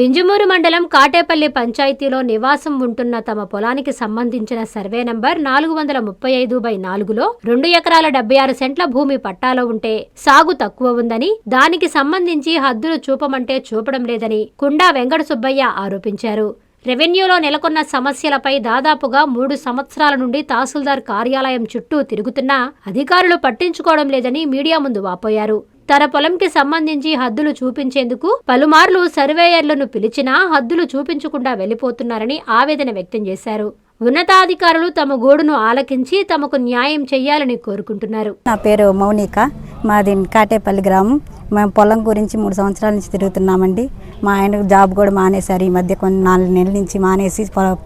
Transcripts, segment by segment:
వింజమూరు మండలం కాటేపల్లి పంచాయతీలో నివాసం ఉంటున్న తమ పొలానికి సంబంధించిన సర్వే నంబర్ నాలుగు వందల ముప్పై ఐదు బై నాలుగులో రెండు ఎకరాల డెబ్బై ఆరు సెంట్ల భూమి పట్టాలో ఉంటే సాగు తక్కువ ఉందని దానికి సంబంధించి హద్దులు చూపమంటే చూపడం లేదని కుండా వెంకట సుబ్బయ్య ఆరోపించారు. రెవెన్యూలో నెలకొన్న సమస్యలపై దాదాపుగా మూడు సంవత్సరాల నుండి తహసీల్దార్ కార్యాలయం చుట్టూ తిరుగుతున్నా అధికారులు పట్టించుకోవడం లేదని మీడియా ముందు వాపోయారు. తన పొలంకి సంబంధించి హద్దులు చూపించేందుకు పలుమార్లు సర్వేయర్లను పిలిచినా హద్దులు చూపించకుండా వెళ్ళిపోతున్నారని ఆవేదన వ్యక్తం చేశారు. ఉన్నతాధికారులు తమ గోడును ఆలకించి తమకు న్యాయం చేయాలని కోరుకుంటున్నారు. నా పేరు మౌనిక. మాది కాటేపల్లి గ్రామం. మేము పొలం గురించి మూడు సంవత్సరాల నుంచి తిరుగుతున్నామండి. మా ఆయన జాబ్ కూడా మానేశారు. ఈ మధ్య కొన్ని నాలుగు నెలల నుంచి మానేసి పొలం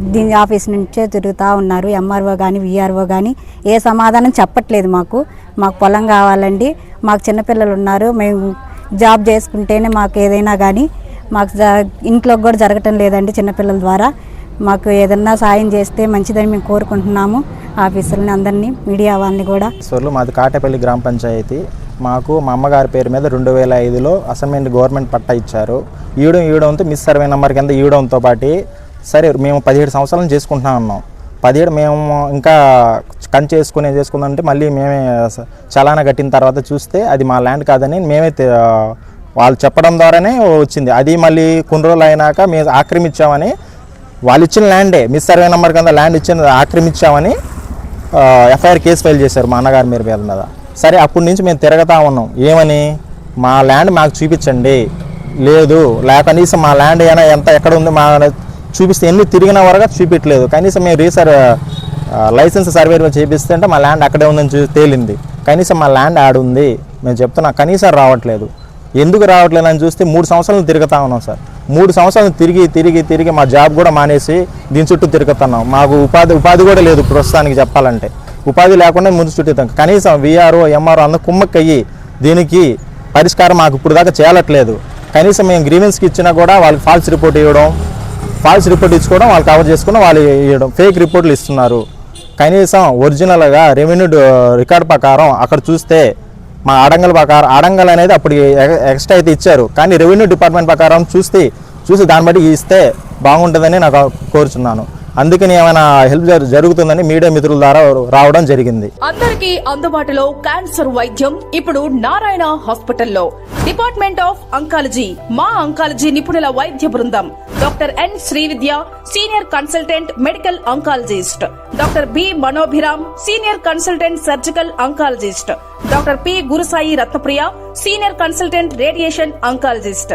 దీని ఆఫీస్ నుంచే తిరుగుతూ ఉన్నారు ఎంఆర్ఓ కానీ విఆర్ఓ కానీ ఏ సమాధానం చెప్పట్లేదు మాకు. మాకు పొలం కావాలండి. మాకు చిన్నపిల్లలు ఉన్నారు. మేము జాబ్ చేసుకుంటేనే మాకు ఏదైనా కానీ మాకు ఇంట్లో కూడా జరగటం లేదండి చిన్నపిల్లల ద్వారా. మాకు ఏదన్నా సాయం చేస్తే మంచిదని మేము కోరుకుంటున్నాము ఆఫీసులని అందరినీ మీడియా వాళ్ళని కూడా. సోర్లు మాది కాటేపల్లి గ్రామ పంచాయతీ. మాకు మా అమ్మగారి పేరు మీద రెండు వేల ఐదులో అసైన్మెంట్ గవర్నమెంట్ పట్టా ఇచ్చారు. ఈయడం ఈయడంతో మిస్ సర్వే నెంబర్ కింద ఈయడంతో పాటు సరే మేము పదిహేడు సంవత్సరాలు చేసుకుంటున్నాం అన్నాం. పదిహేడు మేము ఇంకా కంచి చేసుకుని ఏం చేసుకుందంటే మళ్ళీ మేమే చలానా కట్టిన తర్వాత చూస్తే అది మా ల్యాండ్ కాదని మేమే వాళ్ళు చెప్పడం ద్వారానే వచ్చింది. అది మళ్ళీ కొన్ని రోజులు అయినాక మేము ఆక్రమించామని వాళ్ళు ఇచ్చిన ల్యాండే మిస్ సర్వే నెంబర్ కింద ల్యాండ్ ఇచ్చిన ఆక్రమించామని ఎఫ్ఐఆర్ కేసు ఫైల్ చేశారు మా అన్నగారి మీరు మీద మీద. సరే అప్పటి నుంచి మేము తిరగతా ఉన్నాం. ఏమని? మా ల్యాండ్ మాకు చూపించండి. లేదు లేక మా ల్యాండ్ అయినా ఎంత ఎక్కడ ఉంది మా చూపిస్తే ఎన్ని తిరిగిన వరకు చూపించలేదు. కనీసం మేము రీసర్ లైసెన్స్ సర్వే చేపిస్తే అంటే మా ల్యాండ్ అక్కడే ఉందని చూ తేలింది. కనీసం మా ల్యాండ్ యాడ్ ఉంది. మేము చెప్తున్నా కనీసం రావట్లేదు. ఎందుకు రావట్లేదు అని చూస్తే మూడు సంవత్సరాలు తిరుగుతా ఉన్నాం సార్. మూడు సంవత్సరాలు తిరిగి తిరిగి తిరిగి మా జాబ్ కూడా మానేసి దీని చుట్టూ తిరుగుతున్నాం. మాకు ఉపాధి ఉపాధి కూడా లేదు ప్రస్తుతానికి చెప్పాలంటే. ఉపాధి లేకుండా ముందు చుట్టుతాం కనీసం విఆర్ఓ ఎంఆర్ఓ అందరూ కుమ్మక్కయ్యి దీనికి పరిష్కారం మాకు ఇప్పుడు దాకా చేయట్లేదు కనీసం మేము గ్రీవెన్స్కి ఇచ్చినా కూడా వాళ్ళకి ఫాల్స్ రిపోర్ట్ ఇవ్వడం ఫాల్స్ రిపోర్ట్ ఇచ్చుకోవడం వాళ్ళు కవర్ చేసుకుని వాళ్ళు ఇవ్వడం ఫేక్ రిపోర్ట్లు ఇస్తున్నారు. కనీసం ఒరిజినల్గా రెవెన్యూ రికార్డ్ ప్రకారం అక్కడ చూస్తే మా అడంగల్ ప్రకారం అడంగల్ అనేది అప్పుడు ఎక్స్ట్రా అయితే ఇచ్చారు. కానీ రెవెన్యూ డిపార్ట్మెంట్ ప్రకారం చూస్తే చూసి దాన్ని బట్టి ఇస్తే బాగుంటుందని నాకు కోరుచున్నాను. అందుకని ఏమైనా హెల్ప్ జరుగుతుందని మీడియా మిత్రుల ద్వారా రావడం జరిగింది. అందరికీ అందుబాటులో క్యాన్సర్ వైద్యం ఇప్పుడు నారాయణ హాస్పిటల్లో. డిపార్ట్మెంట్ ఆఫ్ అంకాలజీ మా అంకాలజీ నిపుణుల వైద్య బృందం. Doctor N Srividya senior consultant medical oncologist. Doctor B Manobhiram senior consultant surgical oncologist. Doctor P Gurusai Ratnapriya senior consultant radiation oncologist.